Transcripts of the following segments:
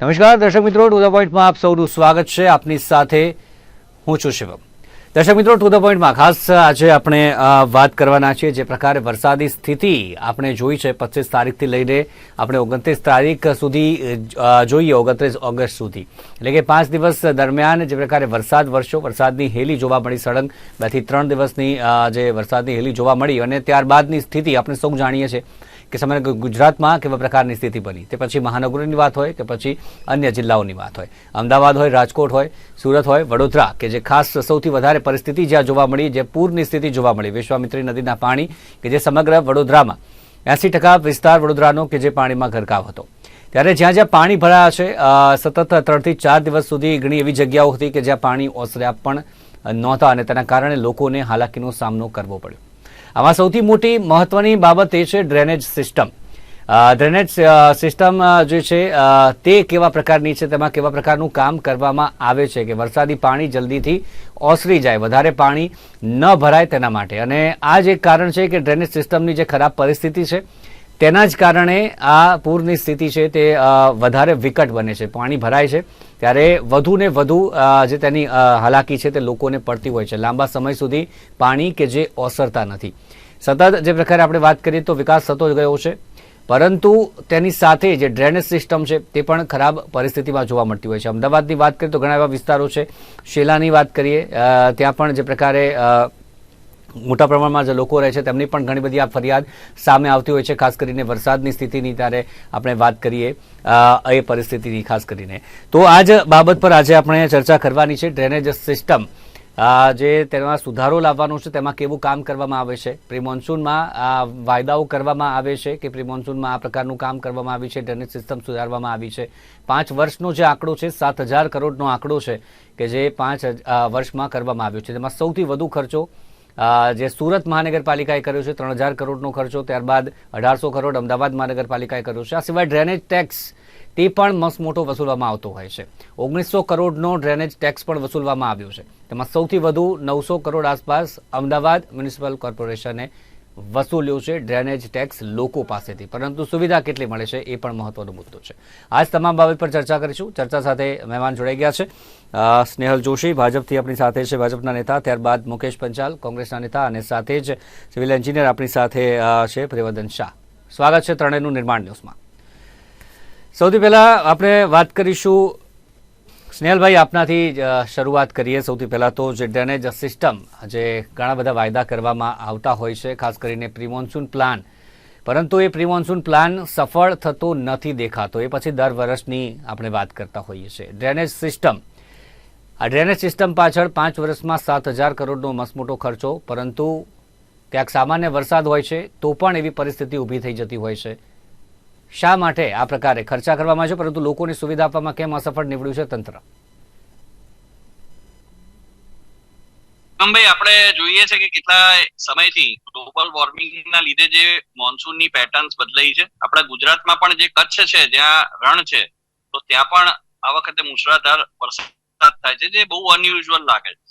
નમસ્કાર, દર્શક મિત્રો, ટુ ધ પોઈન્ટમાં આપ સૌનું સ્વાગત છે. આપની સાથે હું છું શિવમ. દર્શક મિત્રો, ટુ ધ પોઈન્ટમાં ખાસ આજે આપણે વાત કરવાના છીએ જે પ્રકારે વરસાદી સ્થિતિ આપણે જોઈ છે પચીસ તારીખથી લઈને આપણે ઓગણત્રીસ તારીખ સુધી જોઈએ ઓગણત્રીસ ઓગસ્ટ સુધી. એટલે કે પાંચ દિવસ દરમિયાન જે પ્રકારે વરસાદ વરસ્યો, વરસાદની હેલી જોવા મળી સળંગ. બેથી ત્રણ દિવસની જે વરસાદની હેલી જોવા મળી અને ત્યારબાદની સ્થિતિ આપણે સૌ જાણીએ છીએ. કે સમગ્ર ગુજરાતમાં કેવા પ્રકારની સ્થિતિ બની? તે પછી મહાનગરોની વાત હોય કે પછી અન્ય જિલ્લાઓની વાત હોય. અમદાવાદ હોય, રાજકોટ હોય, સુરત હોય, વડોદરા, કે જે ખાસ સૌથી વધારે પરિસ્થિતિ જ્યાં જોવા મળી, જે પૂરની સ્થિતિ જોવા મળી, વિશ્વામિત્રી નદીના પાણી, કે જે સમગ્ર વડોદરામાં. એસી ટકા વિસ્તાર વડોદરાનો કે જે પાણીમાં ગરકાવ હતો. ત્યારે જ્યાં જ્યાં પાણી ભરાયા છે સતત ત્રણથી ચાર દિવસ સુધી ઘણી એવી જગ્યાઓ હતી કે જ્યાં પાણી ઓસર્યા પણ નહોતા અને તેના કારણે લોકોને હાલાકીનો સામનો કરવો પડ્યો. આમાં સૌથી મોટી મહત્વની બાબત એ છે ડ્રેનેજ સિસ્ટમ. ડ્રેનેજ સિસ્ટમ જે છે તે કેવા પ્રકારની છે, તેમાં કેવા પ્રકારનું કામ કરવામાં આવે છે કે વરસાદી પાણી જલ્દીથી ઓસરી જાય, વધારે પાણી ન ભરાય તેના માટે. અને આ જ એક કારણ છે કે ડ્રેનેજ સિસ્ટમની જે ખરાબ પરિસ્થિતિ છે તેના જ કારણે આ પૂરની સ્થિતિ છે તે વધારે વિકટ બને છે. પાણી ભરાય છે. ત્યારે વધુ ને વધુ જે તેની હાલાકી છે તે લોકોને પડતી હોય છે. લાંબા સમય સુધી પાણી કે જે ઓસરતા નથી. સતત જે પ્રકારે આપણે વાત કરીએ તો વિકાસ થતો ગયો છે. પરંતુ તેની સાથે જે ડ્રેનેજ સિસ્ટમ છે તે પણ ખરાબ પરિસ્થિતિમાં જોવા મળતી હોય છે. અમદાવાદની વાત કરીએ તો ઘણા એવા વિસ્તારો છે. શેલાની વાત કરીએ ત્યાં પણ જે પ્રકારે મોટા પ્રમાણમાં જે લોકો રહે છે, તેમની પણ ઘણી બધી આ ફરિયાદ સામે આવતી હોય છે, ખાસ કરીને વરસાદની સ્થિતિની ત્યારે આપણે વાત કરીએ એ પરિસ્થિતિની ખાસ કરીને. તો આ જ બાબત પર આજે આપણે ચર્ચા કરવાની છે, ડ્રેનેજ સિસ્ટમ. જે તેમાં સુધારો લાવવાનો છે, તેમાં કેવું કામ કરવામાં આવે છે? પ્રી મોન્સૂનમાં વાયદાઓ કરવામાં આવે છે કે પ્રી મોન્સૂનમાં આ પ્રકારનું કામ કરવામાં આવ્યું છે, ડ્રેનેજ સિસ્ટમ સુધારવામાં આવી છે? પાંચ વર્ષનો જે આંકડો છે, સાત હજાર કરોડનો આંકડો છે કે જે પાંચ વર્ષમાં કરવામાં આવ્યો છે. તેમાં સૌથી વધુ ખર્ચો જે સુરત મહાનગરપાલિકાએ કર્યો છે, ત્રણ હજાર કરોડનો ખર્ચો, ત્યારબાદ અઢારસો કરોડ અમદાવાદ મહાનગરપાલિકાએ કર્યો છે. આ સિવાય ડ્રેનેજ ટેક્સ તે પણ મસ્ત મોટો વસૂલવામાં આવતો હોય છે. ઓગણીસો કરોડનો ડ્રેનેજ ટેક્સ પણ વસૂલવામાં આવ્યો છે. તેમાં સૌથી વધુ નવસો કરોડ આસપાસ અમદાવાદ મ્યુનિસિપલ કોર્પોરેશને વસૂલ્યો છે ડ્રેનેજ ટેક્સ લોકો પાસેથી. પરંતુ સુવિધા કેટલી મળે છે એ પણ મહત્વનો મુદ્દો છે. આજ તમામ બાબત પર ચર્ચા કરીશું. ચર્ચા સાથે મહેમાન જોડાઈ ગયા છે. સ્નેહલ જોશી ભાજપથી આપણી સાથે છે, ભાજપના નેતા. ત્યારબાદ મુકેશ પંચાલ, કોંગ્રેસના નેતા અને સાથે જ સિવિલ એન્જિનિયર આપણી સાથે છે પ્રિવદન શાહ. સ્વાગત છે ત્રણેયનું નિર્માણ ન્યૂઝમાં. સૌથી પહેલાં આપણે વાત કરીશું સ્નેહલભાઈ, આપનાથી શરૂઆત કરીએ સૌથી પહેલાં તો જે ડ્રેનેજ સિસ્ટમ જે ઘણા બધા વાયદા કરવામાં આવતા હોય છે, ખાસ કરીને પ્રિમોન્સૂન પ્લાન. પરંતુ એ પ્રિમોન્સૂન પ્લાન સફળ થતો નથી દેખાતો. એ પછી દર વર્ષની આપણે વાત કરતા હોઈએ છીએ. Drainage system. આ ડ્રેનેજ સિસ્ટમ પાછળ પાંચ વર્ષમાં સાત હજાર કરોડનો મસમોટો ખર્ચો, પરંતુ ક્યાંક સામાન્ય વરસાદ હોય છે, તો પણ એવી પરિસ્થિતિ ઊભી થઈ જતી હોય છે. શા માટે આ પ્રકારે ખર્ચા કરવામાં છે? પરંતુ લોકોને સુવિધા આપવામાં કેમ અસફળ નીવડ્યું છે તંત્ર? ભાઈ આપણે જોઈએ છે કે કેટલા સમયથી ગ્લોબલ વોર્મિંગના લીધે જે મોન્સૂનની પેટર્ન્સ બદલાઈ છે. આપણા ગુજરાતમાં પણ જે કચ્છ છે, જ્યાં રણ છે, તો ત્યાં પણ આ વખતે મુશળાધાર વરસાદ થાય છે, જે બહુ અનયુઝ્યુઅલ લાગે છે.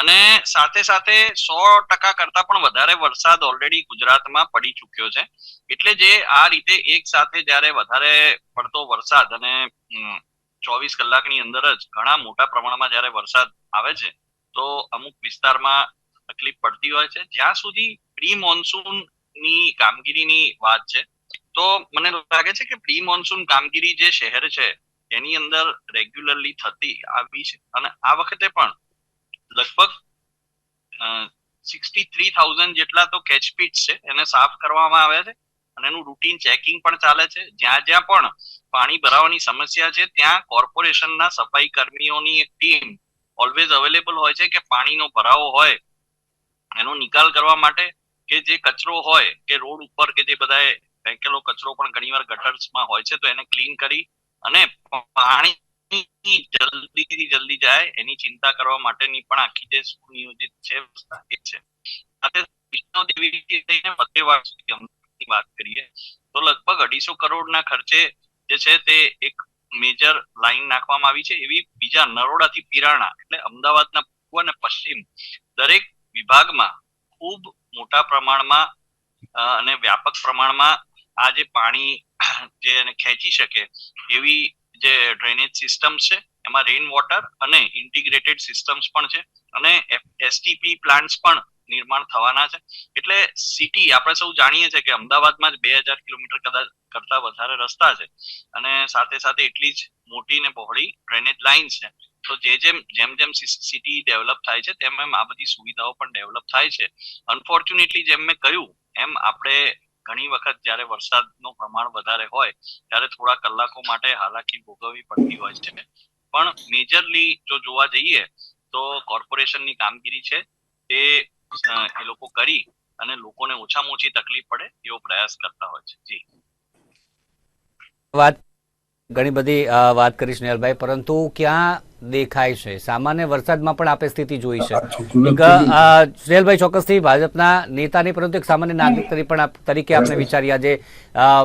અને સાથે સાથે સો ટકા કરતા પણ વધારે વરસાદ ઓલરેડી ગુજરાતમાં પડી ચુક્યો છે. એટલે જે આ રીતે એક સાથે જ્યારે વધારે પડતો વરસાદ અને ચોવીસ કલાકની અંદર જ ઘણા મોટા પ્રમાણમાં જ્યારે વરસાદ આવે છે, તો અમુક વિસ્તારમાં તકલીફ પડતી હોય છે. જ્યાં સુધી પ્રી મોન્સૂનની કામગીરીની વાત છે, તો મને લાગે છે કે પ્રી મોન્સૂન કામગીરી જે શહેર છે એની અંદર રેગ્યુલરલી થતી આવી છે. અને આ વખતે પણ લગભગ સિક્સટી થ્રી થાઉઝન્ડ જેટલા તો કેચ છે, એને સાફ કરવામાં આવે છે અને એનું રૂટીન ચેકિંગ પણ ચાલે છે. જ્યાં જ્યાં પણ પાણી ભરાવાની સમસ્યા છે, ત્યાં કોર્પોરેશનના સફાઈ કર્મીઓની એક ટીમ ઓલવેઝ અવેલેબલ હોય છે કે પાણીનો ભરાવો હોય, એનો નિકાલ કરવા માટે કે જે કચરો હોય, કે રોડ ઉપર કે જે બધા ફેંકેલો કચરો પણ ઘણીવાર ગટર્સમાં હોય છે, તો એને ક્લીન કરી અને પાણી જલ્દીથી જલ્દી જાય, એની ચિંતા કરવા માટેની પણ આખી જે સુનિયોજિત છે છે. સાથે વૈષ્ણવ દેવીથી લઈને મધ્યવાર સુધી અમદાવાદની વાત કરીએ, તો લગભગ અઢીસો કરોડના ખર્ચે જે છે તે એક મેજર લાઈન નાખવામાં આવી છે, એવી બીજા નરોડાથી પિરાણા, એટલે અમદાવાદના પૂર્વ અને પશ્ચિમ દરેક વિભાગમાં ખૂબ મોટા પ્રમાણમાં અને વ્યાપક પ્રમાણમાં આ જે પાણી જે એને ખેંચી શકે એવી જે ડ્રેનેજ સિસ્ટમ છે, એમાં રેઇન વોટર અને ઇન્ટિગ્રેટેડ સિસ્ટમ્સ પણ છે અને એસટીપી પ્લાન્ટ્સ પણ નિર્માણ થવાના છે. એટલે સિટી આપણે સૌ જાણીએ છીએ કે અમદાવાદમાં જ બે હજાર કિલોમીટર કદાચ કરતા વધારે રસ્તા છે અને સાથે સાથે એટલી જ મોટી ને પહોળી ડ્રેનેજ લાઇન છે. તો જે જેમ જેમ જેમ સિટી ડેવલપ થાય છે, તેમ એમ આ બધી સુવિધાઓ પણ ડેવલપ થાય છે. અનફોર્ચ્યુનેટલી જેમ મેં કહ્યું, એમ આપણે ઘણી વખત જ્યારે વરસાદનું પ્રમાણ વધારે હોય, ત્યારે થોડા કલાકો માટે હાલાકી ભોગવવી પડતી હોય છે. પણ મેજરલી જો જોવા જઈએ, તો કોર્પોરેશનની કામગીરી છે તે એ લોકો કરી અને લોકોને ઓછામાં ઓછી તકલીફ પડે એવો પ્રયાસ કરતા હોય છે. જી. વાત, ઘણી બધી વાત કરી સ્નેહલભાઈ, પરંતુ ક્યાં દેખાય છે. સામાન્ય વરસાદમાં પણ આપણે સ્થિતિ જોઈ છે. એક ચોક્કસથી ભાજપના નેતાની પરંતુ એક સામાન્ય નાગરિક તરીકે પણ તરીકે આપણે વિચારી આજે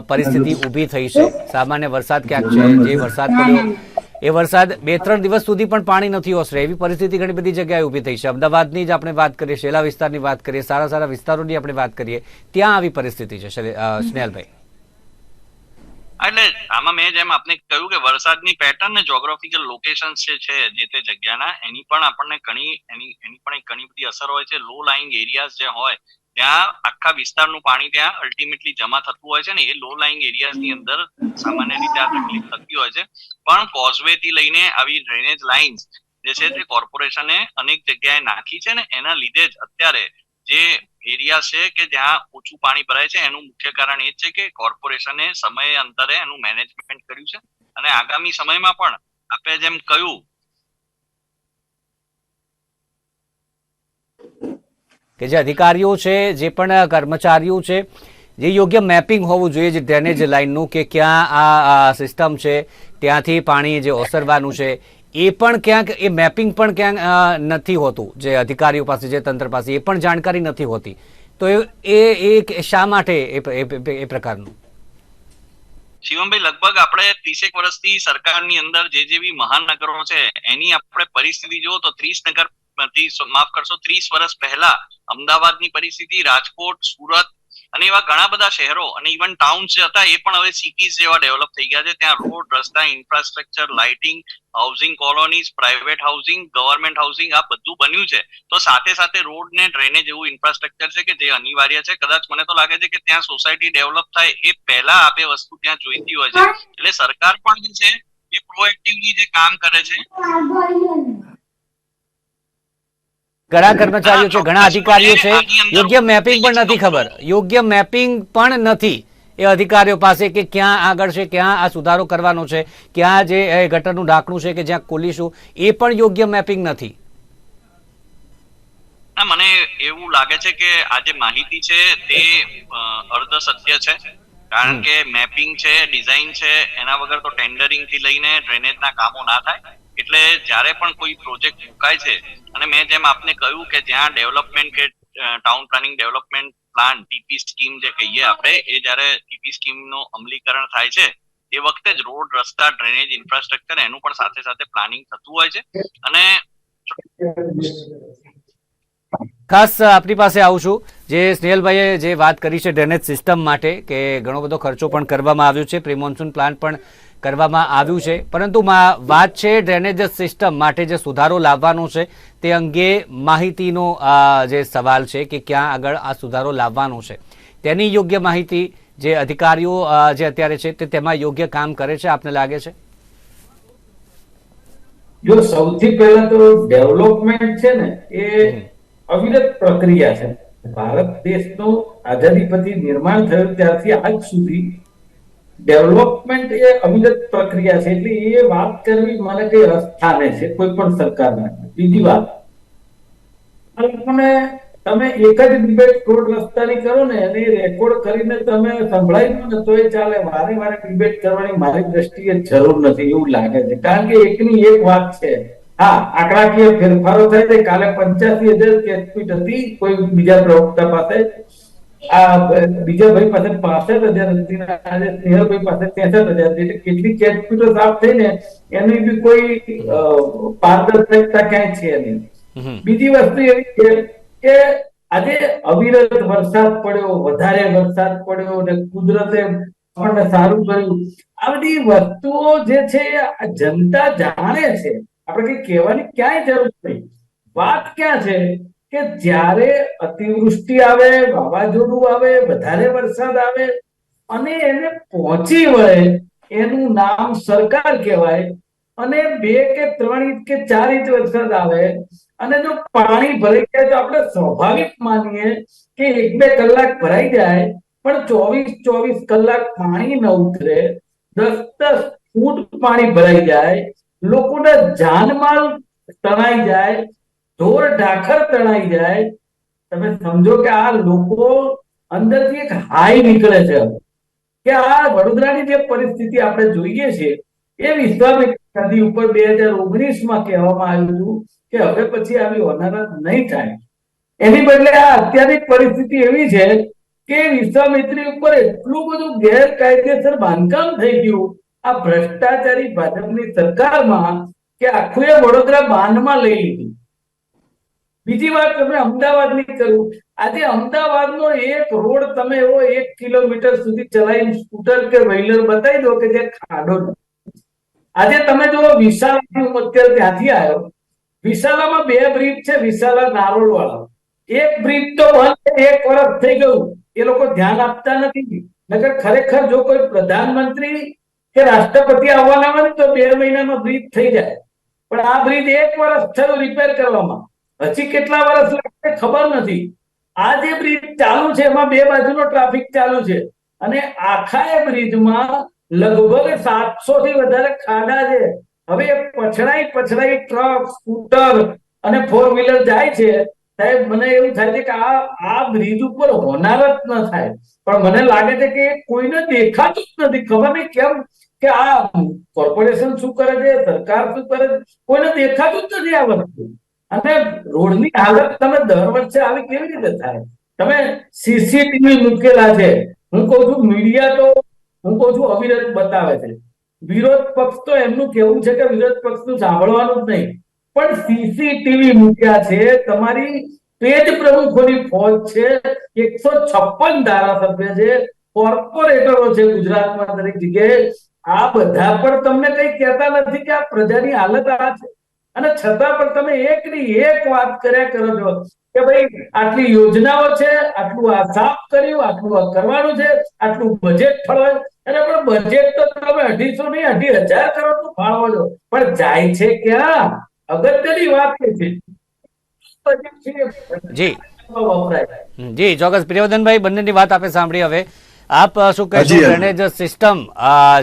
પરિસ્થિતિ ઊભી થઈ છે. સામાન્ય વરસાદ ક્યાંક છે? જે વરસાદ પડ્યો એ વરસાદ બે ત્રણ દિવસ સુધી પણ પાણી નથી ઓસરે. એવી પરિસ્થિતિ ઘણી બધી જગ્યાએ ઊભી થઈ છે. અમદાવાદની જ આપણે વાત કરીએ શેલા વિસ્તારની વાત કરીએ સારા સારા વિસ્તારોની આપણે વાત કરીએ ત્યાં આવી પરિસ્થિતિ છે સ્નેહલભાઈ. એટલે આમાં મેં જેમ આપને કહ્યું કે વરસાદની પેટર્ન ને જોગ્રાફિકલ લોકેશન જે છે, જે તે જગ્યાના, એની પણ આપણને ઘણી, એની એની પણ ઘણી બધી અસર હોય છે. લો લાઇંગ એરિયાઝ જે હોય, ત્યાં આખા વિસ્તારનું પાણી ત્યાં અલ્ટિમેટલી જમા થતું હોય છે ને એ લો લાઇંગ એરિયાઝની અંદર સામાન્ય રીતે આ તકલીફ થતી હોય છે. પણ કોઝવે થી લઈને આવી ડ્રેનેજ લાઇન્સ જે છે તે કોર્પોરેશને અનેક જગ્યાએ નાખી છે ને એના લીધે જ અત્યારે જે એરિયા છે કે જ્યાં ઓછું પાણી ભરાય છે, એનું મુખ્ય કારણ એ છે કે કોર્પોરેશને સમય અંતરે એનું મેનેજમેન્ટ કર્યું છે. અને આગામી સમયમાં પણ આપણે જેમ કહ્યું, કે જે અધિકારીઓ છે, જે પણ કર્મચારીઓ છે, જે યોગ્ય મેપિંગ હોવું જોઈએ, જે ડ્રેનેજ લાઇનનું કે ક્યાં આ સિસ્ટમ છે, ત્યાંથી પાણી જે ઓસરવાનું છે એ પણ ક્યાંક, એ મેપિંગ પણ ક્યાંક નથી હોતું. જે અધિકારીઓ પાસે, જે તંત્ર પાસે, એ પણ જાણકારી નથી હોતી. તો એ એ શા માટે એ પ્રકારનું? શિવમભાઈ, લગભગ આપણે ત્રીસેક વર્ષથી સરકારની અંદર જે જેવી મહાનગરો છે, એની આપણે પરિસ્થિતિ જો તો ત્રીસ નગર માફ કરશો, ત્રીસ વર્ષ પહેલા અમદાવાદની પરિસ્થિતિ, રાજકોટ, સુરત અને એવા ઘણા બધા શહેરો અને ઇવન ટાઉન્સ જે હતા, એ પણ હવે સિટીઝ જેવા ડેવલપ થઈ ગયા છે. ત્યાં રોડ રસ્તા infrastructure lighting housing colonies private housing government housing આ બધું બન્યું છે. તો સાથે સાથે રોડ ને ડ્રેનેજ એવું ઇન્ફ્રાસ્ટ્રક્ચર છે કે જે અનિવાર્ય છે. કદાચ મને તો લાગે છે કે ત્યાં સોસાયટી ડેવલપ થાય એ પહેલા આપે વસ્તુ ત્યાં જોઈતી હોય છે. એટલે સરકાર પણ જે છે, એ પ્રોએક્ટિવલી જે કામ કરે છે ઘણા કર્મચારીઓ છે ઘણા અધિકારીઓ છે. યોગ્ય મેપિંગ પણ નથી ખબર. યોગ્ય મેપિંગ પણ નથી એ અધિકારીઓ પાસે કે ક્યાં આગળ છે ક્યાં આ સુધારો કરવાનો છે ક્યાં જે ગટરનું ઢાંકણું છે કે જ્યાં ખોલીશું એ પણ યોગ્ય મેપિંગ નથી. મને એવું લાગે છે કે આ જે માહિતી છે તે અર્ધ સત્ય છે. કારણ કે મેપિંગ છે ડિઝાઇન છે એના વગર તો ટેન્ડરિંગથી લઈને ડ્રેનેજ ના કામો ના થાય. એટલે જ્યારે પણ કોઈ પ્રોજેક્ટ મુકાય છે, અને મેં જેમ આપને કહ્યું કે જ્યાં ડેવલપમેન્ટ કે town planning development plan TP scheme જે કહીએ આપણે, એ જ્યારે ટીપી સ્કીમનું અમલીકરણ થાય છે, એ વખતે જ રોડ, રસ્તા ડ્રેનેજ ઇન્ફ્રાસ્ટ્રક્ચર એનું પણ સાથે સાથે પ્લાનિંગ થતું હોય છે. અને ખાસ આપની પાસે આવું છું, જે સ્નેહલભાઈએ જે વાત કરી છે ડ્રેનેજ સિસ્ટમ માટે, કે ઘણો બધો ખર્ચો પણ કરવામાં આવ્યો છે પ્રી મોન્સૂન પ્લાન પણ કરવામાં આવ્યું છે. પરંતુ વાત છે ડ્રેનેજ સિસ્ટમ માટે જે સુધારો લાવવાનો છે તે અંગે માહિતીનો જે સવાલ છે કે ક્યાં આગળ આ સુધારો લાવવાનો છે. તેની યોગ્ય માહિતી જે અધિકારીઓ જે અત્યારે છે તે તેમાં યોગ્ય કામ કરે છે આપને લાગે છે? જો સૌથી પહેલા તો ડેવલપમેન્ટ છે ને એ અવિરત પ્રક્રિયા છે. ભારત દેશનું આઝાદી પછી નિર્માણ થયું ત્યારથી આજ સુધી ડેવલપમેન્ટ એ અવિરત પ્રક્રિયા છે એટલે એ વાત કરવી મને કઈ અસ્થાને છે, કોઈ પણ સરકારને. બીજી વાત. તમે એક જ ડિબેટ રોડ રસ્તાની કરો ને અને રેકોર્ડ કરીને તમે સંભળાવી ને એ ચાલે. વારે વારે ડિબેટ કરવાની મારી દ્રષ્ટિએ જરૂર નથી, એવું લાગે છે. કારણ કે એકની એક વાત છે. હા, આંકડાકીય ફેરફારો થાય છે. કાલે પંચ્યાસી હજાર કેસપીટ હતી, કોઈ બીજા પ્રવક્તા પાસે. બીજા ભાઈ પાસે પાસઠ હજાર હતી આજે સ્નેહલભાઈ પાસે ત્રેસઠ હજાર એટલે કેટલી કેસપીટો સાફ થઈ ને એની બી કોઈ પારદર્શકતા ક્યાંય છે નહીં. બીજી વસ્તુ એવી છે કે આજે અવિરત વરસાદ પડ્યો વધારે વરસાદ પડ્યો અને કુદરતે આપણને સારું કર્યું. આ બધી વસ્તુઓ જે છે આ જનતા જાણે છે. આપણે કઈ કહેવાની ક્યાંય જરૂર નહીં. વાત ક્યાં છે? કે જ્યારે અતિવૃષ્ટિ આવે, વાવાઝોડું આવે, વધારે વરસાદ આવે અને એને પહોંચી વળે, એનું નામ સરકાર કહેવાય અને બે કે ત્રણ ઇંચ કે ચાર ઇંચ વરસાદ આવે અને જો પાણી ભરાઈ જાય તો આપણે સ્વાભાવિક માનીએ કે એક બે કલાક ભરાઈ જાય, પણ ચોવીસ ચોવીસ કલાક પાણી ન ઉતરે, દસ દસ ફૂટ પાણી ભરાઈ જાય, લોકોના જાનમાલ તણાઈ જાય ઢોર ઢાખર તણાઈ જાય. તમે સમજો કે આ લોકો અંદરથી એક હાઈ નીકળે છે. કે આ વડોદરાની જે પરિસ્થિતિ આપણે જોઈએ છે, એ વિશ્વામિત્ર નદી ઉપર બે હજાર ઓગણીસમાં કહેવામાં આવ્યું હતું કે હવે પછી આવી હોનારત નહીં થાય. એની બદલે આ અત્યારની પરિસ્થિતિ એવી છે કે વિશ્વામિત્રી ઉપર એટલું બધું ગેરકાયદેસર બાંધકામ થઈ ગયું, આ ભ્રષ્ટાચારી ભાજપની સરકારમાં કે આખું એ વડોદરા બાંધમાં લઈ લીધું. બીજી વાત તમે અમદાવાદની કરું. આજે અમદાવાદનો એક રોડ તમે એવો એક કિલોમીટર સુધી ચલાવીને સ્કૂટર કે વ્હીલર બતાવી દો કે જે ખાડો. આજે તમે જો વિશાલા હું અત્યારે ત્યાંથી આવ્યો. વિશાલામાં બે બ્રિજ છે, વિશાલા નારોલ વાળા એક બ્રિજ તો બંધ એક વર્ષ થઈ ગયું, એ લોકો ધ્યાન આપતા નથી. નકર ખરેખર જો કોઈ પ્રધાનમંત્રી કે રાષ્ટ્રપતિ આવવાના હોય તો બે મહિનામાં બ્રિજ થઈ જાય. પણ આ બ્રિજ એક વર્ષ થયું રિપેર કરવામાં. હજી કેટલા વર્ષ લાગશે ખબર નથી. આ જે બ્રિજ ચાલુ છે, એમાં બે બાજુનો ટ્રાફિક ચાલુ છે. અને આખા એ બ્રિજમાં લગભગ સાતસો થી વધારે ખાડા છે. હવે પછડાઈ પછડાઈ ટ્રક સ્કૂટર અને ફોર વ્હીલર જાય છે. સાહેબ, મને એવું થાય છે કે આ આ બ્રિજ ઉપર હોનાર જ ન થાય. પણ મને લાગે છે કે કોઈને દેખાતું જ નથી. ખબર નહીં કેમ કે આ કોર્પોરેશન શું કરે છે, સરકાર શું કરે છે? કોઈને દેખાતું જ નથી આ વસ્તુ. અને રોડની હાલત તમે દર વર્ષે આવી કેવી રીતે થાય? તમે સીસીટીવી મૂકેલા છે. હું કહું છું મીડિયા તો, હું કહું છું, અવિરત બતાવે છે. વિરોધ પક્ષ તો એમનું કેવું છે કે વિરોધ પક્ષનું સાંભળવાનું જ નહીં. પણ સીસીટીવી મૂક્યા છે. તમારી પેજ પ્રમુખોની ફોજ છે. એકસો છપ્પન ધારાસભ્ય છે. કોર્પોરેટરો છે ગુજરાતમાં દરેક જગ્યાએ. આ બધા પણ તમને કઈ કહેતા નથી કે આ પ્રજાની હાલત આ છે? અને છતાં પણ તમે એક ની એક વાત કર્યા કરો છો કે ભાઈ આટલી યોજનાઓ છે આટલું આ સાફ કર્યું આટલું આ કરવાનું છે આટલું બજેટ ફળવાયું. અને પણ બજેટ તો તમે અઢીસો નહીં અઢી હજાર કરોડનું ફાળવો છો. પણ જાય છે ક્યાં? અગત્યની વાત કે છે. બજેટ છે જી જી ચોક્કસ. પ્રિયવર્ધનભાઈ બંનેની વાત આપે સાંભળી હવે. આપ શું કહેશો. ડ્રેનેજ સિસ્ટમ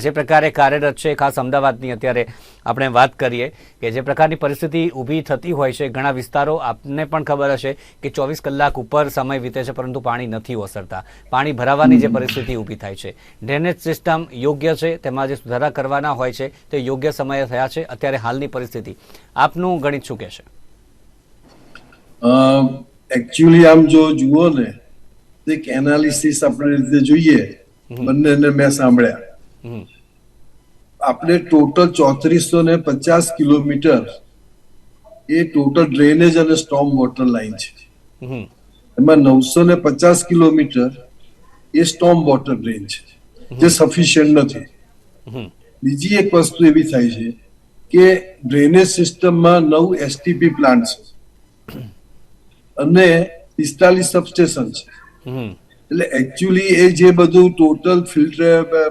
જે પ્રકારે કાર્યરત છે ખાસ અમદાવાદની અત્યારે આપણે વાત કરીએ કે જે પ્રકારની પરિસ્થિતિ ઊભી થતી હોય છે ઘણા વિસ્તારો આપને પણ ખબર હશે કે ચોવીસ કલાક ઉપર સમય વીતે છે પરંતુ પાણી નથી ઓસરતા. પાણી ભરાવાની જે પરિસ્થિતિ ઊભી થાય છે. ડ્રેનેજ સિસ્ટમ યોગ્ય છે તેમાં જે સુધારા કરવાના હોય છે તે યોગ્ય સમયે થયા છે અત્યારે હાલની પરિસ્થિતિ. આપનું ગણિત શું કહેશે? એકચ્યુઅલી આમ જો જુઓ ને એક એનાલિસિસ આપણે રીતે જોઈએ બંનેને મેં સાંભળ્યા. આપણે ટોટલ ચોત્રીસો ને પચાસ કિલોમીટર એ ટોટલ ડ્રેનેજ અને સ્ટોમ વોટર લાઈન છે. એમાં નવસો ને પચાસ કિલોમીટર એ સ્ટોમ વોટર ડ્રેન છે જે સફિશિયન્ટ નથી. બીજી એક વસ્તુ એવી થાય છે કે ડ્રેનેજ સિસ્ટમમાં નવ એસટીપી પ્લાન્ટ છે. અને પિસ્તાલીસ સબસ્ટેશન છે. એટલે એકચ્યુઅલી એ જે બધું ટોટલ ફિલ્ટર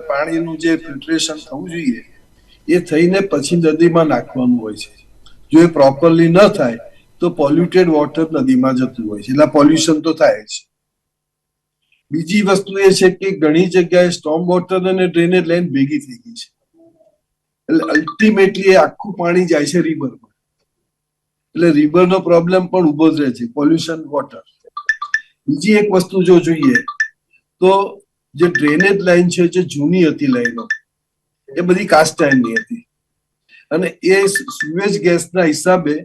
પાણીનું જે ફિલ્ટરેશન થવું જોઈએ, એ થઈને પછી નદીમાં નાખવાનું હોય છે. જો એ પ્રોપરલી ન થાય, તો પોલ્યુટેડ વોટર નદીમાં જતું હોય છે. એટલે પોલ્યુશન તો થાય જ. બીજી વસ્તુ એ છે કે ઘણી જગ્યાએ સ્ટોમ વોટર અને ડ્રેનેજ લાઈન ભેગી થઈ ગઈ છે. એટલે અલ્ટિમેટલી આખું પાણી જાય છે રિવરમાં એટલે રિવરનો પ્રોબ્લેમ પણ ઊભો જ રહે છે પોલ્યુશન વોટર બીજી એક વસ્તુ જો જોઈએ, તો જે ડ્રેનેજ લાઈન છે, જે જૂની હતી લાઈનો, એ બધી કાસ્ટ આયર્નની હતી. અને એ સુએજ ગેસના હિસાબે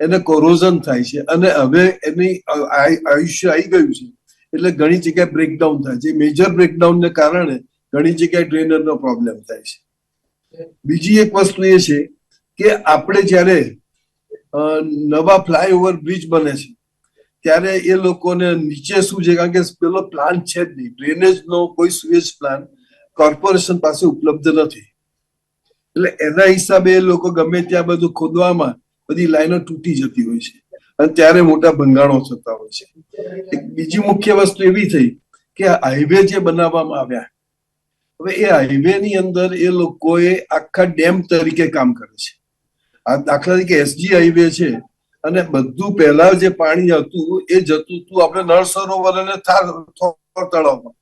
એને કોરોઝન થાય છે. અને હવે એની આયુષ્ય આવી ગયું છે. એટલે ઘણી જગ્યાએ બ્રેકડાઉન થાય છે. મેજર બ્રેકડાઉનને કારણે ઘણી જગ્યાએ ડ્રેનરનો પ્રોબ્લેમ થાય છે. બીજી એક વસ્તુ એ છે કે આપણે જ્યારે નવા ફ્લાયઓવર બ્રિજ બને છે ત્યારે એ લોકોને નીચે શું છે? કારણ કે પેલો પ્લાન છે જ નહીં. ડ્રેનેજ નો કોઈ સુએજ પ્લાન કોર્પોરેશન પાસે ઉપલબ્ધ નથી. એટલે એના હિસાબે એ લોકો ગમે ત્યાં બધું ખોદવામાં બધી લાઈનો તૂટી જતી હોય છે. અને ત્યારે મોટા ભંગાણો થતા હોય છે. એક બીજી મુખ્ય વસ્તુ એવી થઈ કે હાઈવે જે બનાવવામાં આવ્યા, હવે એ હાઈવે ની અંદર એ લોકોએ આખા ડેમ તરીકે કામ કરે છે. આ દાખલા તરીકે એસજી હાઈવે છે. અને બધું પહેલા જે પાણી હતું, એ જતું હતું આપણે નળ સરોવર અને થાર તળાવમાં.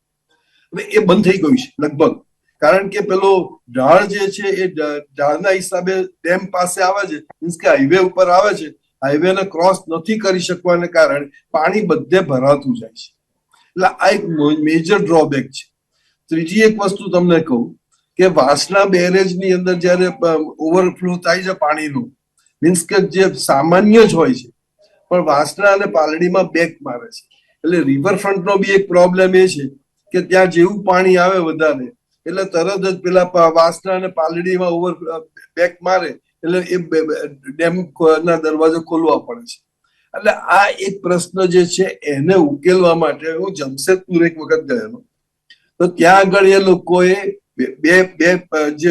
અને એ બંધ થઈ ગયું છે, લગભગ. કારણ કે પેલો ઢાળ જે છે, એ ઢાળના હિસાબે ડેમ પાસે આવે છે, મીન્સ કે હાઈવે ઉપર આવે છે હાઈવે ને ક્રોસ નથી કરી શકવાને કારણે પાણી બધે ભરાતું જાય છે. એટલે આ એક મેજર ડ્રોબેક છે. ત્રીજી એક વસ્તુ તમને કહું કે વાસણા બેરેજની અંદર જયારે ઓવરફ્લો થાય છે પાણીનું મીન્સ કે જે સામાન્ય જ હોય છે. પણ વાસણા અને પાલડીમાં બેક મારે છે. એટલે રિવરફ્રન્ટનો બી એક પ્રોબ્લેમ એ છે કે ત્યાં જેવું પાણી આવે વધારે, એટલે તરત જ પેલા વાસણા અને પાલડીમાં ઓવર બેક મારે, એટલે એ ડેમ ના દરવાજો ખોલવા પડે છે. એટલે આ એક પ્રશ્ન જે છે એને ઉકેલવા માટે હું જમશેદપુર એક વખત ગયેલો. તો ત્યાં આગળ એ લોકોએ બે બે જે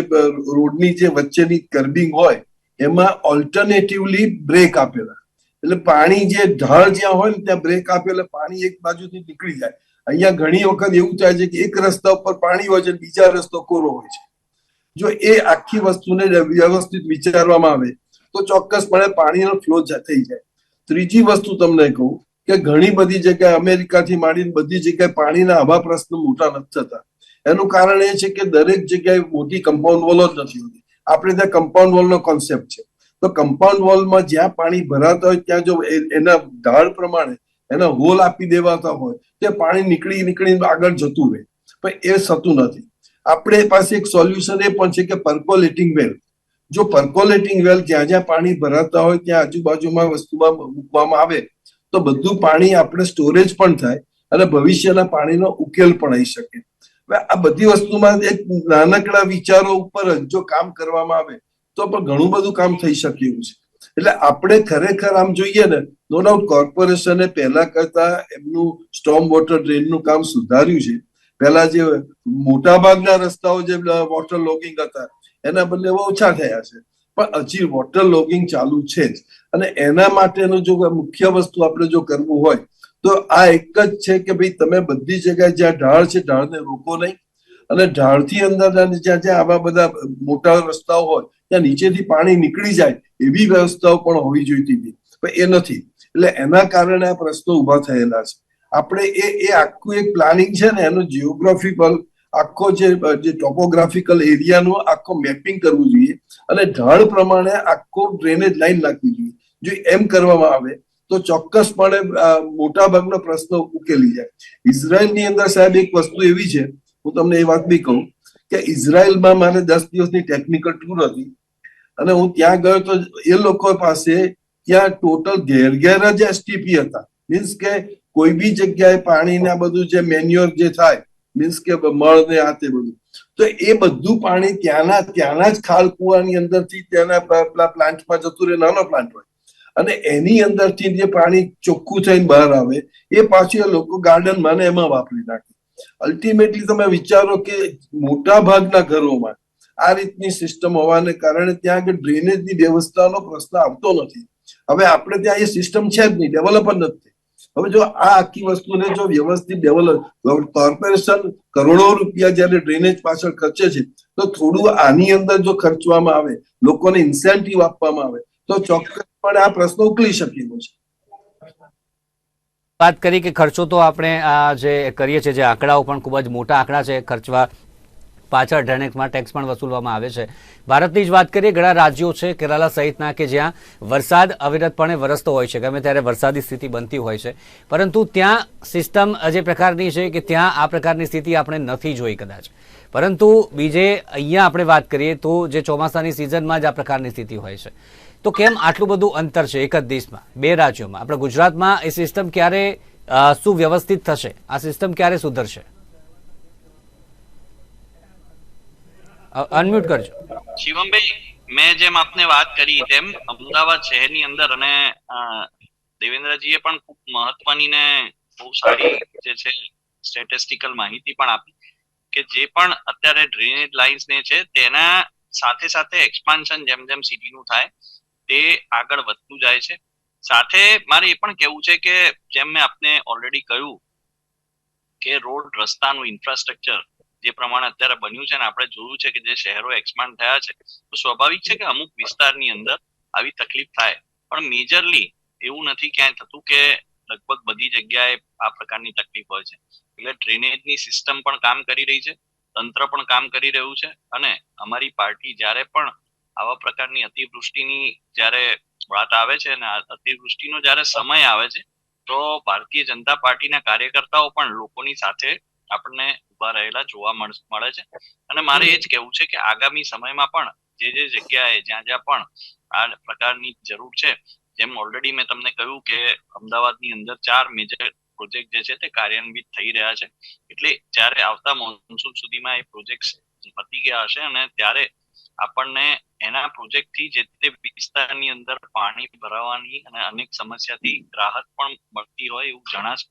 રોડની જે વચ્ચેની કર્બિંગ હોય એમાં ઓલ્ટરનેટિવલી બ્રેક આપેલા. એટલે પાણી જે ઢાળ જ્યાં હોય ને ત્યાં બ્રેક આપે એટલે પાણી એક બાજુથી નીકળી જાય. અહીંયા ઘણી વખત એવું થાય છે કે એક રસ્તા ઉપર પાણી હોય છે બીજા રસ્તો કોરો હોય છે. જો એ આખી વસ્તુને વ્યવસ્થિત વિચારવામાં આવે, તો ચોક્કસપણે પાણીનો ફ્લો થઈ જાય. ત્રીજી વસ્તુ તમને કહું કે ઘણી બધી જગ્યાએ અમેરિકાથી માંડીને બધી જગ્યાએ પાણીના આવા પ્રશ્નો મોટા નથી થતા. એનું કારણ એ છે કે દરેક જગ્યાએ મોટી કમ્પાઉન્ડ વોલો જ નથી હોતી. આપણે ત્યાં કમ્પાઉન્ડ વોલનો કોન્સેપ્ટ છે. તો કમ્પાઉન્ડ વોલમાં જ્યાં પાણી ભરાતા હોય, ત્યાં જો એના ઢાળ પ્રમાણે એના હોલ આપી દેવાતા હોય, તે પાણી નીકળી નીકળીને આગળ જતું રહે. પણ એ થતું નથી. આપણે પાસે એક સોલ્યુશન એ પણ છે કે પર્કોલેટિંગ વેલ જો પર્કોલેટિંગ વેલ જ્યાં જ્યાં પાણી ભરાતા હોય, ત્યાં આજુબાજુમાં વસ્તુમાં મૂકવામાં આવે, તો બધું પાણી આપણે સ્ટોરેજ પણ થાય અને ભવિષ્યના પાણીનો ઉકેલ પણ આવી શકે. આ બધી વસ્તુમાં એક નાનકડા વિચારો ઉપર જો કામ કરવામાં આવે, તો પણ ઘણું બધું કામ થઈ શકે એવું છે. એટલે આપણે ખરેખર આમ જોઈએ ને નો ડાઉટ કોર્પોરેશને પહેલા કરતા એમનું સ્ટોમ વોટર ડ્રેનનું કામ સુધાર્યું છે. પહેલા જે મોટાભાગના રસ્તાઓ જે વોટર લોગિંગ હતા, એના બદલે ઓછા થયા છે. પણ હજી વોટર લોગિંગ ચાલુ છે જ. અને એના માટેનું જો મુખ્ય વસ્તુ આપણે જો કરવું હોય તો આ એક જ છે કે ભાઈ તમે બધી જગ્યાએ જ્યાં ઢાળ છે, ઢાળને રોકો નહીં. અને ઢાળથી અંદર જ્યાં જ્યાં આવા બધા મોટા રસ્તાઓ હોય, ત્યાં નીચેથી પાણી નીકળી જાય, એવી વ્યવસ્થાઓ પણ હોવી જોઈતી હતી. પણ એ નથી. એટલે એના કારણે આ પ્રશ્નો ઊભા થયેલા છે. આપણે એ એ આખું એક પ્લાનિંગ છે ને, એનું જીઓગ્રાફિકલ આખો જે જે ટોપોગ્રાફિકલ એરિયાનું આખો મેપિંગ કરવું જોઈએ. અને ઢાળ પ્રમાણે આખો ડ્રેનેજ લાઈન નાખવી જોઈએ. જો એમ કરવામાં આવે તો ચોક્કસપણે મોટા ભાગનો પ્રશ્ન ઉકેલી જાય. ઇઝરાયલની અંદર સાહેબ એક વસ્તુ એવી છે, હું તમને એ વાત બી કહું, કે ઇઝરાયલમાં મારે દસ દિવસની ટેકનિકલ ટૂર હતી અને હું ત્યાં ગયો તો એ લોકો પાસે ત્યાં ટોટલ ઘેર ઘેર જ એસટીપી હતા. મીન્સ કે કોઈ બી જગ્યાએ પાણીના બધું જે મેન્યુઅર જે થાય મીન્સ કે મળ ને આ તે બધું. તો એ બધું પાણી ત્યાંના ત્યાંના જ ખાલ કુવાની અંદરથી ત્યાંના પેલા પ્લાન્ટમાં જતું રહે, નાનો પ્લાન્ટ હોય. અને એની અંદરથી જે પાણી ચોખ્ખું થઈને બહાર આવે, એ પાછું લોકો ગાર્ડનમાં ને એમાં વાપરી નાખે. અલ્ટિમેટલી તમે વિચારો કે મોટા ભાગના ઘરોમાં આ રીતની સિસ્ટમ હોવાને કારણે ત્યાં આગળ ડ્રેનેજની વ્યવસ્થાનો પ્રશ્ન આવતો નથી. હવે આપણે ત્યાં એ સિસ્ટમ છે જ નહીં ડેવલપ જ નથી હવે જો આ આખી વસ્તુને જો વ્યવસ્થિત ડેવલપ કોર્પોરેશન કરોડો રૂપિયા જયારે ડ્રેનેજ પાછળ ખર્ચે છે, તો થોડું આની અંદર જો ખર્ચવામાં આવે, લોકોને ઇન્સેન્ટિવ આપવામાં આવે તો ચોક્કસપણે આ પ્રશ્ન ઉકલી શકેલો છે. વાત કરી કે ખર્ચો તો આપણે આ જે કરીએ છીએ, જે આંકડાઓ પણ ખૂબ જ મોટા આંકડા છે, ખર્ચવા પાછળ ડ્રેનેજમાં ટેક્સ પણ વસૂલવામાં આવે છે. ભારતની જ વાત કરીએ, ઘણા રાજ્યો છે, કેરાલા સહિતના કે જ્યાં વરસાદ અવિરતપણે વરસતો હોય છે, ગમે ત્યારે વરસાદી સ્થિતિ બનતી હોય છે. પરંતુ ત્યાં સિસ્ટમ જે પ્રકારની છે કે ત્યાં આ પ્રકારની સ્થિતિ આપણે નથી જોઈ કદાચ. પરંતુ બીજે અહીંયા આપણે વાત કરીએ તો જે ચોમાસાની સિઝનમાં જ આ પ્રકારની સ્થિતિ હોય છે. તો કેમ આટલું બધું અંતર છે એક જ દેશમાં? બે રાજ્યોમાં. આપણે ગુજરાતમાં એ સિસ્ટમ ક્યારે સુવ્યવસ્થિત થશે? આ સિસ્ટમ ક્યારે સુધરશે? અનમ્યુટ કરજો. શિવમભાઈ, મેં જેમ આપને વાત કરી તેમ અમદાવાદ શહેરની અંદર અને દેવેન્દ્રજીએ પણ ખૂબ મહત્વની ને બહુ સારી જે છે સ્ટેટિસ્ટિકલ માહિતી પણ આપી કે જે પણ અત્યારે ડ્રેનેજ લાઇન્સ ને છે, તેના સાથે સાથે એક્સપાન્શન જેમ જેમ સિટીનું થાય તે આગળ વધતું જાય છે. સાથે મારે એ પણ કહેવું છે કે જેમ મેં આપને ઓલરેડી કહ્યું કે રોડ રસ્તાનું ઇન્ફ્રાસ્ટ્રક્ચર જે પ્રમાણે અત્યારે બન્યું છે ને આપણે જોયું છે કે જે શહેરો એક્સપાન્ડ થયા છે, તો સ્વાભાવિક છે કે અમુક વિસ્તારની અંદર આવી તકલીફ થાય. પણ મેજરલી એવું નથી ક્યાંય થતું કે લગભગ બધી જગ્યાએ આ પ્રકારની તકલીફ હોય છે. એટલે ડ્રેનેજની સિસ્ટમ પણ કામ કરી રહી છે, તંત્ર પણ કામ કરી રહ્યું છે અને અમારી પાર્ટી જ્યારે પણ આવા પ્રકારની અતિવૃષ્ટિની જ્યારે વાત આવે છે અને આ અતિવૃષ્ટિનો જ્યારે સમય આવે છે તો ભારતીય જનતા પાર્ટીના કાર્યકર્તાઓ પણ લોકોની સાથે આપણને ઊભા રહેલા જોવા મળ- મળે છે. અને મારે એ જ કહેવું છે કે આગામી સમયમાં પણ જે જે જગ્યાએ જ્યાં જ્યાં પણ આ પ્રકારની જરૂર છે જેમ ઓલરેડી મેં તમને કહ્યું કે અમદાવાદની અંદર ચાર મેજર પ્રોજેક્ટ જે છે તે કાર્યાન્વિત થઈ રહ્યા છે. એટલે જ્યારે આવતા મોન્સૂન સુધીમાં એ પ્રોજેક્ટ પતી ગયા હશે અને ત્યારે આપણને એના પ્રોજેક્ટથી જે તે વિસ્તારની અંદર પાણી ભરાવાની અને અનેક સમસ્યાથી રાહત પણ મળતી હોય એવું જણાશે.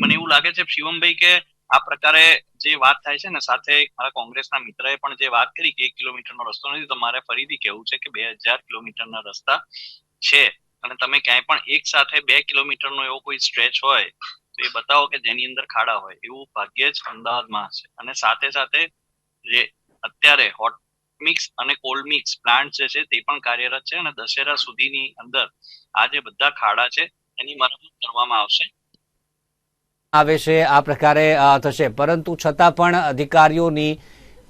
મને એવું લાગે છે શિવમભાઈ કે આ પ્રકારે જે વાત થાય છે ને, સાથે મારા કોંગ્રેસના મિત્રએ પણ જે વાત કરી કે એક કિલોમીટરનો રસ્તો નથી, તો મારે ફરીથી કહેવું છે કે બે હજાર કિલોમીટરના રસ્તા છે. અને તમે ક્યાંય પણ એક સાથે બે કિલોમીટરનો એવો કોઈ સ્ટ્રેચ હોય, તો એ બતાવો કે જેની અંદર ખાડા હોય. એવું ભાગ્યે જ અમદાવાદમાં છે અને સાથે સાથે જે અત્યારે હોટ મિક્સ અને કોલ્ડ મિક્સ પ્લાન્ટ જે છે તે પણ કાર્યરત છે અને દશેરા સુધીની અંદર આ જે બધા ખાડા છે એની મરમ્મત કરવામાં આવશે. આવે છે, આ પ્રકારે થશે. પરંતુ છતાં પણ અધિકારીઓની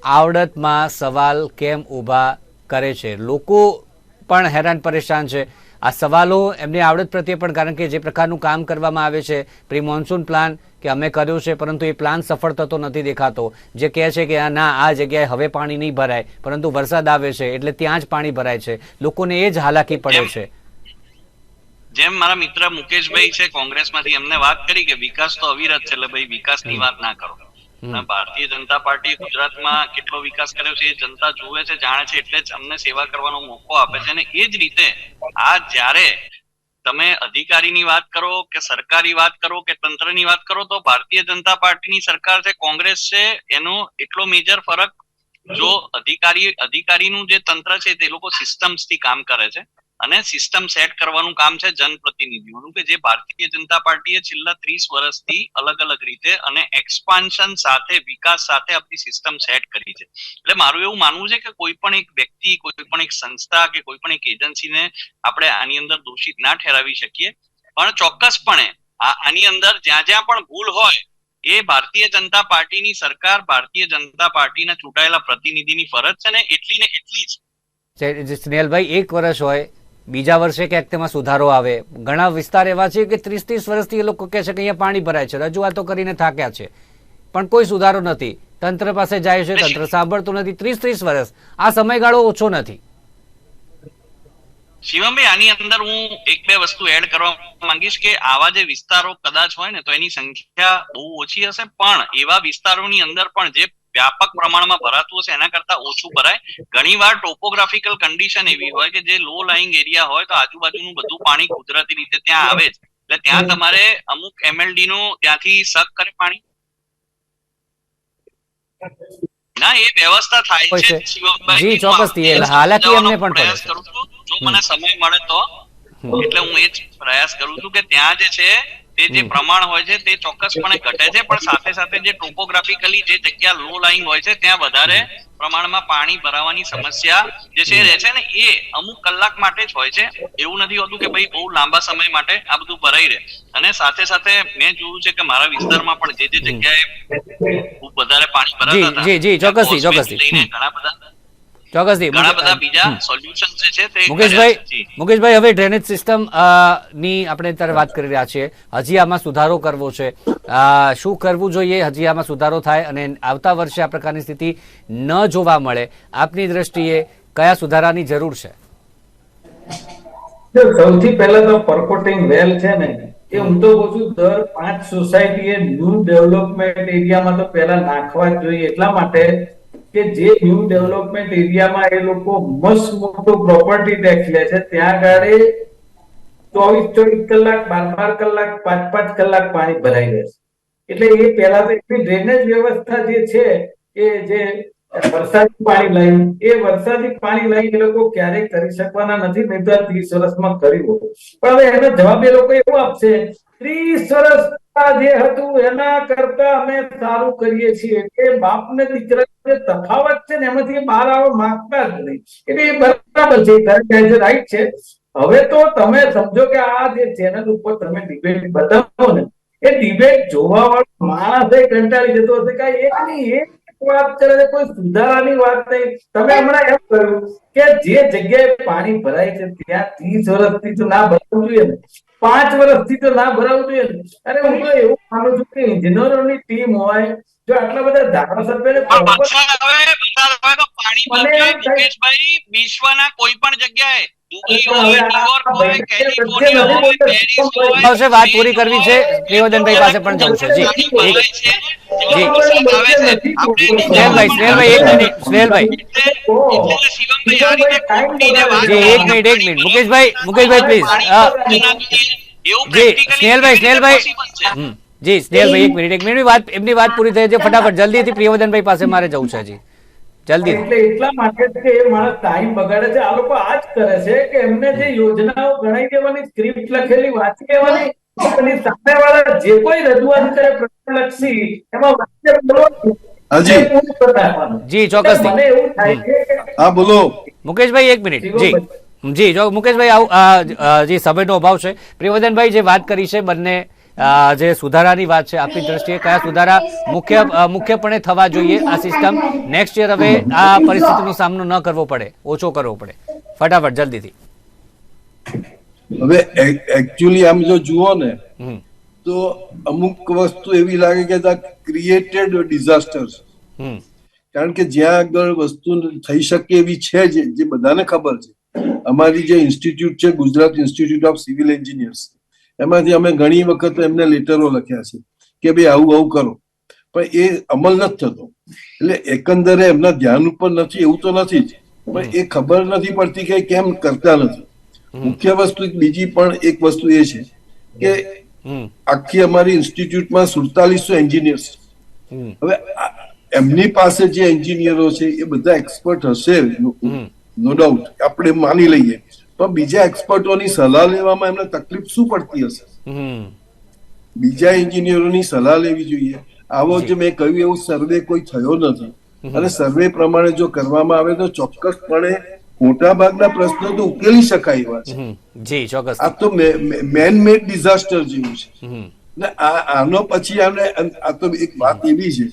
આવડતમાં સવાલ કેમ ઊભા કરે છે? લોકો પણ હેરાન પરેશાન છે. આ સવાલો એમની આવડત પ્રત્યે પણ, કારણ કે જે પ્રકારનું કામ કરવામાં આવે છે પ્રી મોન્સૂન પ્લાન કે અમે કર્યું છે પરંતુ એ પ્લાન સફળ થતો નથી દેખાતો. જે કહે છે કે ના આ જગ્યાએ હવે પાણી નહીં ભરાય પરંતુ વરસાદ આવે છે એટલે ત્યાં જ પાણી ભરાય છે. લોકોને એ જ હાલાકી પડે છે. જેમ મારા મિત્ર મુકેશભાઈ છે કોંગ્રેસમાંથી એમને વાત કરી કે વિકાસ તો અવિરત છે એટલે ભાઈ વિકાસની વાત ના કરો. ભારતીય જનતા પાર્ટી ગુજરાતમાં કેટલો વિકાસ કર્યો છે એ જનતા જુએ છે જાણે છે એટલે જ અમને સેવા કરવાનો મોકો આપે છે. અને એ જ રીતે આ જ્યારે તમે અધિકારીની વાત કરો કે સરકારી વાત કરો કે તંત્રની વાત કરો તો ભારતીય જનતા પાર્ટીની સરકાર છે, કોંગ્રેસ છે, એનો એટલો મેજર ફરક જો અધિકારી, અધિકારીનું જે તંત્ર છે તે લોકો સિસ્ટમ્સથી કામ કરે છે. અને સિસ્ટમ સેટ કરવાનું કામ છે જનપ્રતિનિધિઓનું, કે જે ભારતીય જનતા પાર્ટીએ છેલ્લા ત્રીસ વર્ષથી અલગ અલગ રીતે અને એક્સપાન્શન સાથે, વિકાસ સાથે આપણી સિસ્ટમ સેટ કરી છે. એટલે મારું એવું માનવું છે કે કોઈ પણ એક વ્યક્તિ, કોઈ પણ એક સંસ્થા કે કોઈ પણ એક એજન્સીને આપણે આની અંદર દોષિત ના ઠેરાવી શકીએ. પણ ચોક્કસપણે આની અંદર જ્યાં જ્યાં પણ ભૂલ હોય, એ ભારતીય જનતા પાર્ટીની સરકાર, ભારતીય જનતા પાર્ટીના ચૂંટાયેલા પ્રતિનિધિની ફરજ છે ને એટલી ને એટલી જે સ્નેહલભાઈ એક વર્ષ હોય બીજા વર્ષે ક્યાંક તેમાં સુધારો આવે. ઘણા વિસ્તાર એવા છે કે ત્રીસ ત્રીસ વર્ષથી એ લોકો કહે છે કે અહીંયા પાણી ભરાય છે. રજૂઆતો કરીને થાક્યા છે. પણ કોઈ સુધારો નથી. તંત્ર પાસે જાય છે, તંત્ર સાંભળતું નથી. ત્રીસ ત્રીસ વર્ષ. આ સમયગાળો ઓછો નથી. શિવમભાઈ, આની અંદર હું એક બે વસ્તુ એડ કરવા માંગીશ કે આવા જે વિસ્તારો કદાચ હોય ને, તો એની સંખ્યા બહુ ઓછી હશે. પણ એવા વિસ્તારોની અંદર પણ જે વ્યાપક પ્રમાણમાં ભરાતું હશે એના કરતા ઓછું ભરાય. ઘણીવાર ટોપોગ્રાફિકલ કન્ડિશન એવી હોય કે જે લો લાઇંગ એરિયા હોય તો આજુબાજુનું બધું પાણી કુદરતી રીતે ત્યાં આવે જ. એટલે ત્યાં તમારે અમુક એમએલડી નું ત્યાંથી સક કરે પાણી? ના એ વ્યવસ્થા થાય છે છે. જી, ચોક્કસથી. હાલાકી અમને પણ પ્રયાસ કરું છું. જો મને સમય મળે તો એટલે હું એ પ્રયાસ કરું છું કે ત્યાં જે છે તે જે પ્રમાણ હોય છે તે ચોક્કસપણે ઘટે છે પણ સાથે સાથે જે ટોપોગ્રાફિકલી જે જગ્યા લો લાઈંગ હોય છે ત્યાં વધારે પ્રમાણમાં પાણી ભરાવાની સમસ્યા જે છે રહે છે ને એ અમુક કલાક માટે જ હોય છે. એવું નથી હોતું કે ભાઈ બહુ લાંબા સમય માટે આ બધું ભરાઈ રહે. અને સાથે સાથે મેં જોયું છે કે મારા વિસ્તારમાં પણ જે જે જગ્યાએ ખૂબ વધારે પાણી ભરાતા હતા જી, જી, ચોક્કસથી, ચોક્કસથી. ઘણા બધા ચોક્કસથી. ઘણા બધા બીજા સોલ્યુશન જે છે તે મુકેશભાઈ. મુકેશભાઈ હવે ડ્રેનેજ સિસ્ટમની આપણે અત્યારે વાત કરી રહ્યા છીએ. હજી આમાં સુધારો કરવો છે. શું કરવું જોઈએ? હજી આમાં સુધારો થાય અને આવતા વર્ષે આ પ્રકારની સ્થિતિ ન જોવા મળે. આપની દ્રષ્ટિએ કયા સુધારાની જરૂર છે? સૌથી પહેલા તો પરકોટિંગ વેલ છે ને એ હું તો કહું છું દર પાંચ સોસાયટીએ ન્યુ ડેવલપમેન્ટ એરિયામાં તો પહેલા નાખવા જ જોઈએ. એટલા માટે કે જે ન્યુ ડેવલપમેન્ટ એરિયામાં એ લોકો મસ્ત મોટો પ્રોપર્ટી ટેક્સ લે છે. ત્યાં આગળ ચોવીસ ચોવીસ કલાક, બાર બાર કલાક, પાંચ પાંચ કલાક પાણી ભરાઈ રહે છે. એટલે એ પહેલા તો એટલી ડ્રેનેજ વ્યવસ્થા જે છે, એ જે વરસાદી પાણી લાઈન, એ વરસાદી પાણી લાઈન એ લોકો ક્યારેય કરી શકવાના નથી. નહીં તો ત્રીસ વર્ષમાં હોત. પણ હવે એનો જવાબ એ લોકો એવો આપશે વર્ષ જે હતું એના કરતા અમે સારું કરીએ છીએ. એટલે બાપ ને દીકરા જે તફાવત છે ને એમાંથી બહાર આવવા માંગતા જ નહીં. એટલે એ બરાબર છે રાઈટ છે હવે તો તમે સમજો કે આ જે ચેનલ ઉપર તમે ડિબેટ બતાવો ને, એ ડિબેટ જોવા વાળો માણસ કંટાળી જતો હશે કે એક ની એક વાત કરે છે, કોઈ સુધારાની વાત નહીં. તમે હમણાં એમ કહ્યું કે જે જગ્યાએ પાણી ભરાય છે, ત્યાં ત્રીસ વર્ષથી તો ના ભરવું જોઈએ ને. પાંચ વર્ષથી તો ના ભરાવું જોઈએ અરે હું તો એવું માનું છું કે ની ટીમ હોય જો આટલા બધા ધારાસભ્યને પણ વિશ્વના કોઈ પણ જગ્યાએ દુબઈ વાત પૂરી કરવી છે. પ્રિયોજનભાઈ પાસે પણ જવું છે. જી, જી. એક મિનિટ એક મિનિટ એક મુકેશભાઈ મુકેશભાઈ પ્લીઝ એવું જી સ્નેહલભાઈ સ્નેહલભાઈ. હમ. જી સ્નેહલભાઈ એક મિનિટ એક મિનિટ. વાત એમની વાત પૂરી થઈ છે. ફટાફટ જલ્દીથી પ્રિયોજનભાઈ પાસે મારે જવું છે જી. જલ્દી એટલે એટલા માટે કે એ માણસ ટાઈમ બગાડે છે આ લોકો આ જ કરે છે કે એમને જે યોજનાઓ ગણાઈ દેવાની સ્ક્રિપ્ટ લખેલી વાંચી દેવાની અને સામેવાળા જે કોઈ રજૂઆત કરે પ્રશ્નલક્ષી એમાં વચ્ચે બોલવાનું. હાજી. એ પૂરું કરી નાખવાનું. જી, ચોક્કસથી. મને એવું થાય છે હા બોલો મુકેશભાઈ એક મિનિટ જી જી જો મુકેશભાઈ આવું જે સમયનો અભાવ છે પ્રિયવદનભાઈ જે વાત કરી છે બંને જે સુધારાની વાત છે આપની દ્રષ્ટિએ કયા સુધારા મુખ્ય મુખ્યપણે થવા જોઈએ આ સિસ્ટમ નેક્સ્ટ યર હવે આ પરિસ્થિતિનો સામનો ન કરવો પડે ઓછો કરવો પડે. ફટાફટ જલ્દીથી. હવે એકચ્યુઅલી આમ જો જુઓ ને તો અમુક વસ્તુ એવી લાગે કે ક્રિએટેડ ડિઝાસ્ટર કારણ કે જ્યાં આગળ વસ્તુ થઈ શકે એવી છે જે બધાને ખબર છે. અમારી જે ઇન્સ્ટિટ્યૂટ છે Gujarat institute of civil engineers એમાંથી અમે ઘણી વખત એમને લેટરો લખ્યા છે કે ભાઈ આવું આવું કરો. પણ એ અમલ નથી થતો. એટલે એકંદરે એમના ધ્યાન ઉપર નથી એવું તો નથી જ. પણ એ ખબર નથી પડતી કે કેમ કરતા નથી. મુખ્ય વસ્તુ બીજી પણ એક વસ્તુ એ છે કે આખી અમારી ઇન્સ્ટિટ્યૂટમાં સુડતાલીસો એન્જિનિયર્સ હવે એમની પાસે જે એન્જિનિયરો છે એ બધા એક્સપર્ટ હશે નો ડાઉટ આપણે માની લઈએ. પણ બીજા એક્સપર્ટોની સલાહ લેવામાં એમને તકલીફ શું પડતી હશે? બીજા એન્જિનિયરોની સલાહ લેવી જોઈએ. આવો જે. મેં કહ્યું એવું સર્વે કોઈ થયો નથી. અને સર્વે પ્રમાણે જો કરવામાં આવે તો ચોક્કસપણે મોટા ભાગના પ્રશ્નો તો ઉકેલી શકાય એવા છે. જી ચોક્કસ. આ તો મેન મેડ ડિઝાસ્ટર જેવું છે. ને આ આનો પછી આને આ તો એક વાત એવી છે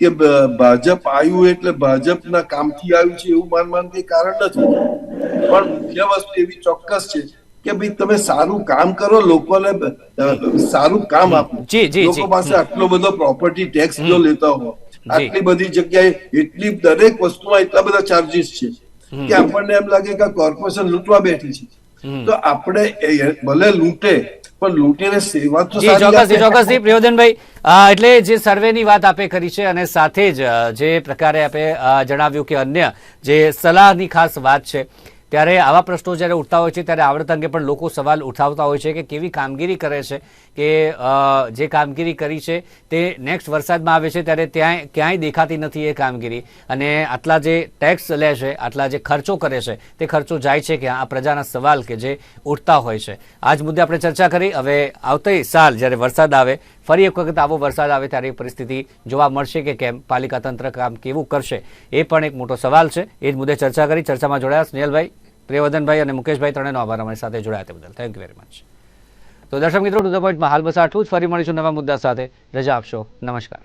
કે ભાજપ આવ્યું એટલે ભાજપના કામથી આવ્યું છે એવું માન માન કઈ કારણ નથી. પણ મુખ્ય વસ્તુ એવી ચોક્કસ છે કે ભાઈ તમે સારું કામ કરો લોકોને સારું કામ આપો. લોકો પાસે આટલો બધો પ્રોપર્ટી ટેક્સ જો લેતા હો આટલી બધી જગ્યાએ એટલી દરેક વસ્તુમાં એટલા બધા ચાર્જીસ છે કે આપણને એમ લાગે કે કોર્પોરેશન લૂંટવા બેઠી છે. તો આપણે ભલે લૂંટે પણ લૂંટીને સેવા તો જી ચોક્કસથી પ્રિયોદનભાઈ એટલે જે સર્વેની વાત આપે કરી છે અને સાથે જ જે પ્રકારે આપે જણાવ્યું કે અન્ય જે સલાહની ખાસ વાત છે ત્યારે આવા પ્રશ્નો જ્યારે ઉઠતા હોય છે, ત્યારે આવડત અંગે પણ લોકો સવાલ ઉઠાવતા હોય છે કે કેવી કામગીરી કરે છે, કે જે કામગીરી કરી છે તે નેક્સ્ટ વરસાદમાં આવે છે, ત્યારે ત્યાં ક્યાંય દેખાતી નથી એ કામગીરી. અને આટલા જે ટેક્સ લે છે, આટલા જે ખર્ચો કરે છે, તે ખર્ચો જાય છે કે આ પ્રજાના સવાલ કે જે ઉઠતા હોય છે. આજ મુદ્દે આપણે ચર્ચા કરી. હવે આવતી સાલ જ્યારે વરસાદ આવે, ફરી એક વખત આવો વરસાદ આવે ત્યારે પરિસ્થિતિ જોવા મળશે કે કેમ? પાલિકા તંત્ર કામ કેવું કરશે? એ પણ એક મોટો સવાલ છે. એ જ મુદ્દે ચર્ચા કરી. ચર્ચામાં જોડાયા સ્નેહલભાઈ. પ્રિયવર્ધનભાઈ અને મુકેશભાઈ ત્રણેયનો આભાર અમારી સાથે જોડાયા તે બદલ. થેન્ક યુ વેરી મચ તો દર્શક મિત્રો, ટુ ધ પોઈન્ટમાં હાલ બસ આટલું જ. ફરી મળીશું નવા મુદ્દા સાથે. રજા આપશો. નમસ્કાર.